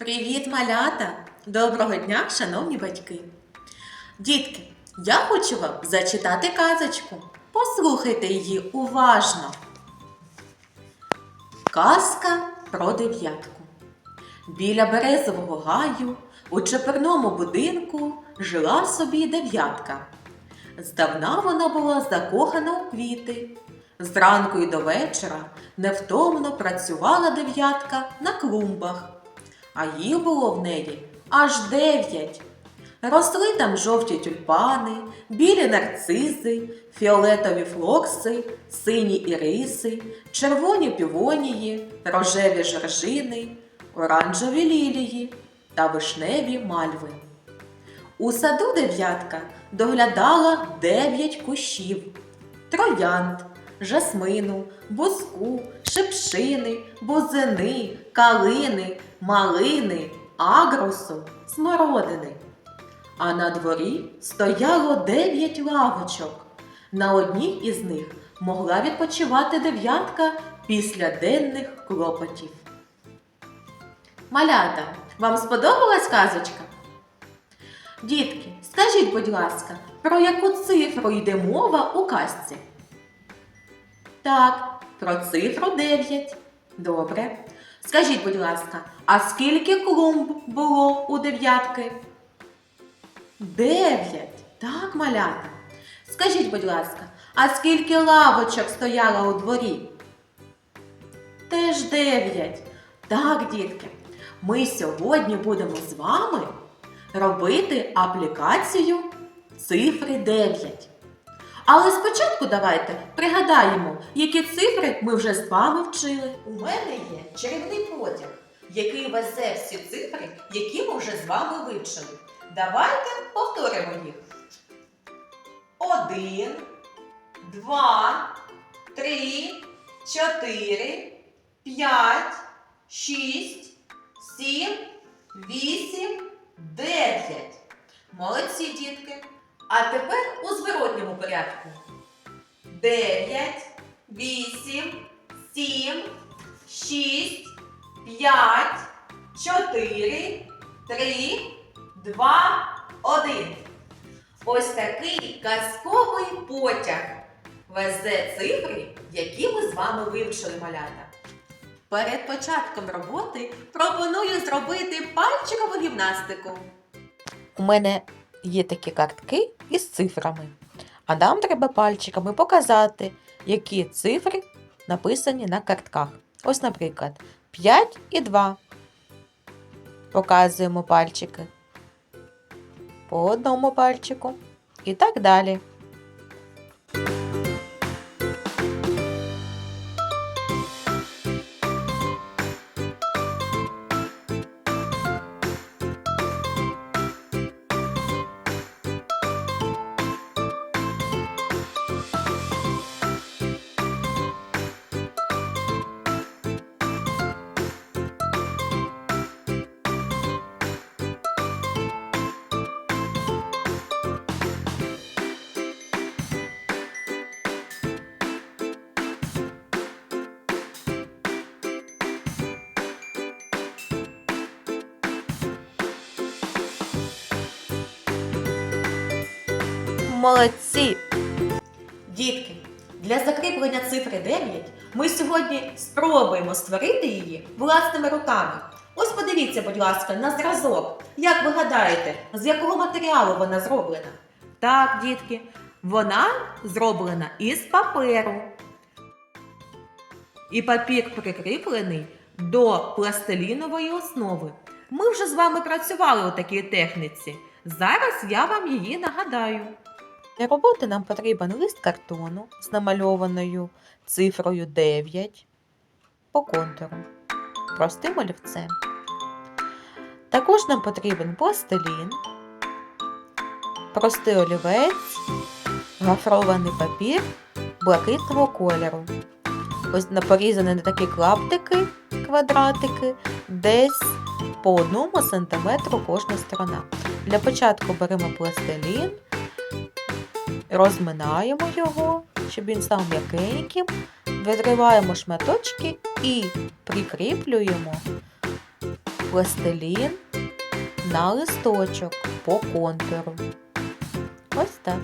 Привіт, малята! Доброго дня, шановні батьки! Дітки, я хочу вам зачитати казочку. Послухайте її уважно. Казка про дев'ятку. Біля березового гаю у чепурному будинку жила собі дев'ятка. Здавна вона була закохана у квіти. Зранку і до вечора невтомно працювала дев'ятка на клумбах, а їх було в неї аж дев'ять. Росли там жовті тюльпани, білі нарцизи, фіолетові флокси, сині іриси, червоні півонії, рожеві жоржини, оранжеві лілії та вишневі мальви. У саду дев'ятка доглядала дев'ять кущів троянд, жасмину, буску, шипшини, бузини, калини, малини, агрусу, смородини. А на дворі стояло дев'ять лавочок. На одній із них могла відпочивати дев'ятка після денних клопотів. Малята, вам сподобалась казочка? Дітки, скажіть, будь ласка, про яку цифру йде мова у казці? Так, про цифру 9. Добре. Скажіть, будь ласка, а скільки клумб було у дев'ятки? Дев'ять. Так, малята. Скажіть, будь ласка, а скільки лавочок стояло у дворі? Теж дев'ять. Так, дітки, ми сьогодні будемо з вами робити аплікацію цифри 9. Але спочатку давайте пригадаємо, які цифри ми вже з вами вчили. У мене є чарівний потяг, який везе всі цифри, які ми вже з вами вивчили. Давайте повторимо їх. Один, два, три, чотири, п'ять, шість, сім, вісім, дев'ять. Молодці, дітки. А тепер у зворотньому порядку. Дев'ять, вісім, сім, шість, п'ять, чотири, три, два, один. Ось такий казковий потяг везе цифри, які ми з вами вивчили малята. Перед початком роботи пропоную зробити пальчикову гімнастику. У мене є такі картки із цифрами. А нам треба пальчиками показати, які цифри написані на картках. Ось, наприклад, 5 і 2. Показуємо пальчики. По одному пальчику. І так далі. Молодці! Дітки, для закріплення цифри 9 ми сьогодні спробуємо створити її власними руками. Ось подивіться, будь ласка, на зразок. Як ви гадаєте, з якого матеріалу вона зроблена? Так, дітки, вона зроблена із паперу. І папір прикріплений до пластилінової основи. Ми вже з вами працювали у такій техніці. Зараз я вам її нагадаю. Для роботи нам потрібен лист картону з намальованою цифрою 9 по контуру простим олівцем. Також нам потрібен пластилін, простий олівець, гофрований папір блакитного кольору. Ось на- порізані на такі клаптики, квадратики, десь по одному сантиметру кожна сторона. Для початку беремо пластилін, розминаємо його, щоб він став м'якеньким, відриваємо шматочки і прикріплюємо пластилін на листочок по контуру. Ось так.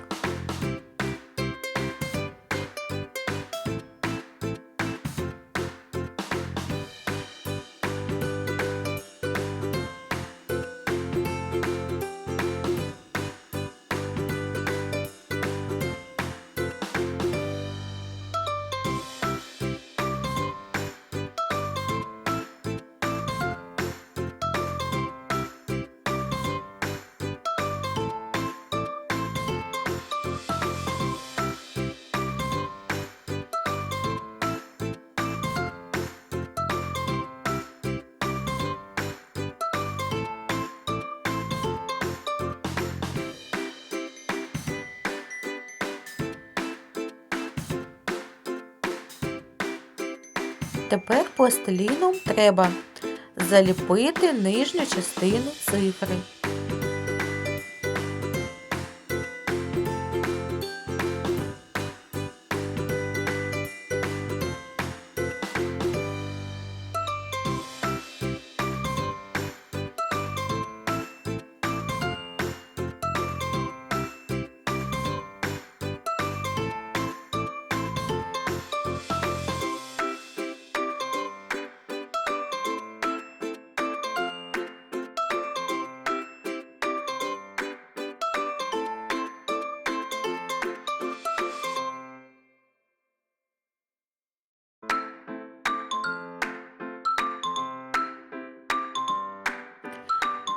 Тепер пластиліном треба заліпити нижню частину цифри.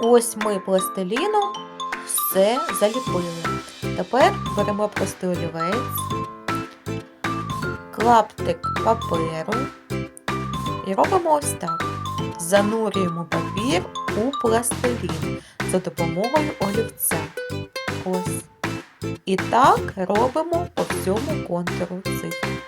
Ось ми пластиліном все заліпили. Тепер беремо простий олівець, клаптик паперу і робимо ось так. Занурюємо папір у пластилін за допомогою олівця. Ось. І так робимо по всьому контуру цифр.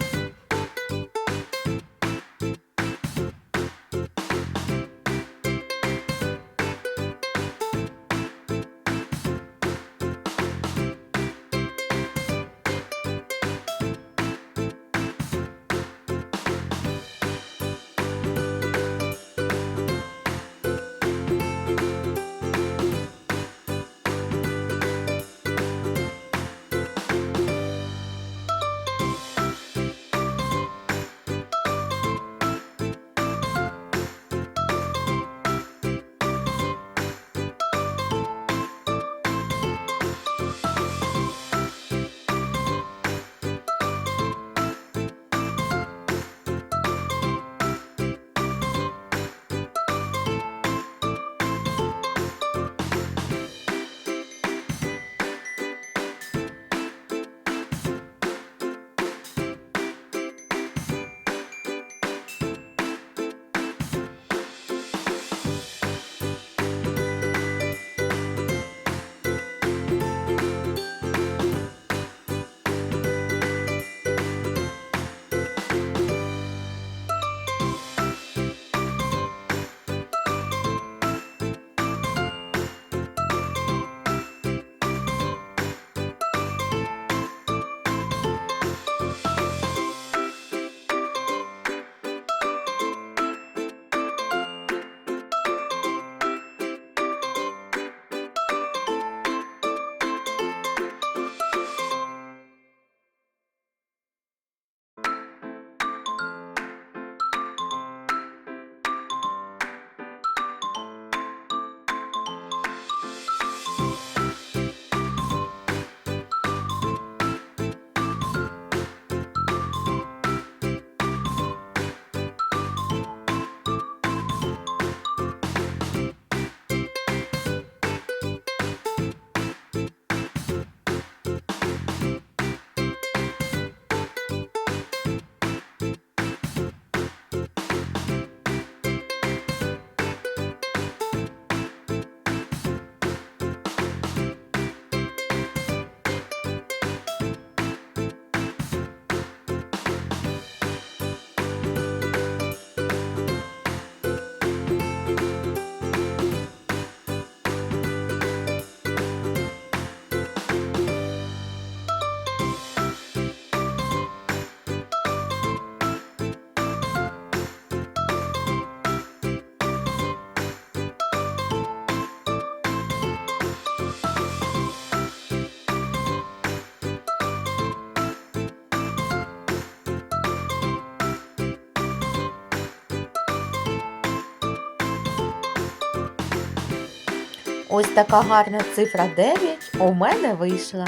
Ось така гарна цифра 9 у мене вийшла.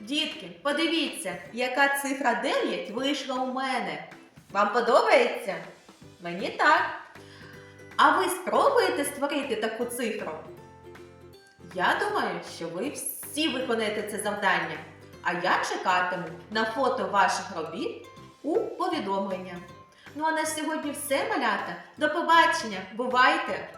Дітки, подивіться, яка цифра 9 вийшла у мене. Вам подобається? Мені так. А ви спробуєте створити таку цифру? Я думаю, що ви всі виконаєте це завдання. А я чекатиму на фото ваших робіт у повідомлення. Ну а на сьогодні все, малята. До побачення! Бувайте!